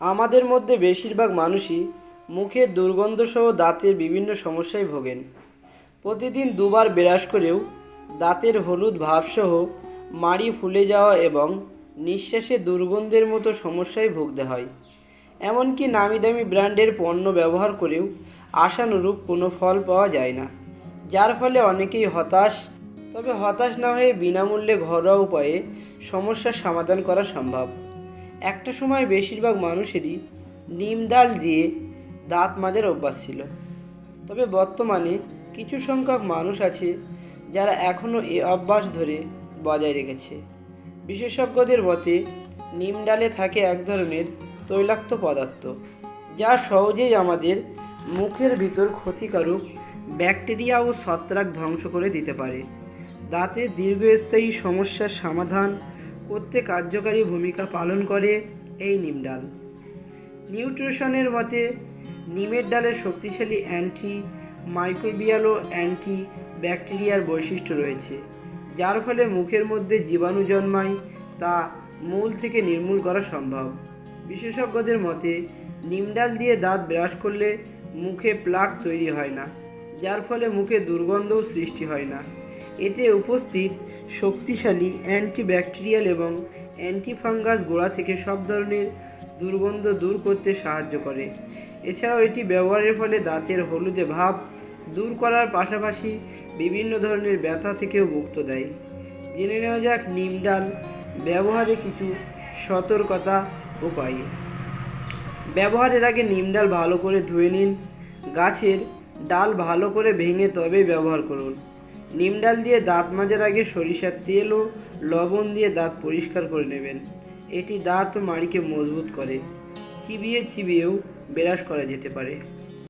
আমাদের মধ্যে বেশিরভাগ মানুষই মুখের দুর্গন্ধসহ দাঁতের বিভিন্ন সমস্যায় ভোগেন। প্রতিদিন দুবার ব্রাশ করেও দাঁতের হলুদ ভাবসহ মাড়ি ফুলে যাওয়া এবং নিঃশ্বাসে দুর্গন্ধের মতো সমস্যায় ভুগতে হয়। এমনকি নামি দামি ব্র্যান্ডের পণ্য ব্যবহার করেও আশানুরূপ কোনো ফল পাওয়া যায় না, যার ফলে অনেকেই হতাশ। তবে হতাশ না হয়ে বিনামূল্যে ঘরোয়া উপায়ে সমস্যার সমাধান করা সম্ভব। একটা সময় বেশিরভাগ মানুষেরই নিম ডাল দিয়ে দাঁত মাজার অভ্যাস ছিল। তবে বর্তমানে কিছু সংখ্যক মানুষ আছে যারা এখনও এ অভ্যাস ধরে বজায় রেখেছে। বিশেষজ্ঞদের মতে, নিম ডালে থাকে এক ধরনের তৈলাক্ত পদার্থ, যা সহজেই আমাদের মুখের ভিতর ক্ষতিকারক ব্যাকটেরিয়া ও ছত্রাক ধ্বংস করে দিতে পারে। দাঁতের দীর্ঘস্থায়ী সমস্যার সমাধান করতে কার্যকারী ভূমিকা পালন করে এই নিম ডাল। নিউট্রিশনের মতে, নিমের ডালের শক্তিশালী অ্যান্টি মাইক্রোবিয়াল ও অ্যান্টি ব্যাকটেরিয়ার বৈশিষ্ট্য রয়েছে, যার ফলে মুখের মধ্যে জীবাণু জন্মায় তা মূল থেকে নির্মূল করা সম্ভব। বিশেষজ্ঞদের মতে, নিম ডাল দিয়ে দাঁত ব্রাশ করলে মুখে প্লাক তৈরি হয় না, যার ফলে মুখে দুর্গন্ধও সৃষ্টি হয় না। এতে উপস্থিত শক্তিশালী অ্যান্টিব্যাকটেরিয়াল এবং অ্যান্টিফাঙ্গাস গোড়া থেকে সব ধরনের দুর্গন্ধ দূর করতে সাহায্য করে। এছাড়াও এটি ব্যবহারের ফলে দাঁতের হলুদে ভাব দূর করার পাশাপাশি বিভিন্ন ধরনের ব্যথা থেকেও মুক্ত দেয়। জেনে নেওয়া যাক নিম ডাল ব্যবহারে কিছু সতর্কতা উপায়। ব্যবহারের আগে নিম ডাল ভালো করে ধুয়ে নিন। গাছের ডাল ভালো করে ভেঙে তবেই ব্যবহার করুন। নিম ডাল দিয়ে দাঁত মাজার আগে সরিষার তেল ও লবণ দিয়ে দাঁত পরিষ্কার করে নেবেন। এটি দাঁত ও মাড়িকে মজবুত করে। চিবিয়ে চিবিয়েও ব্রাশ করা যেতে পারে।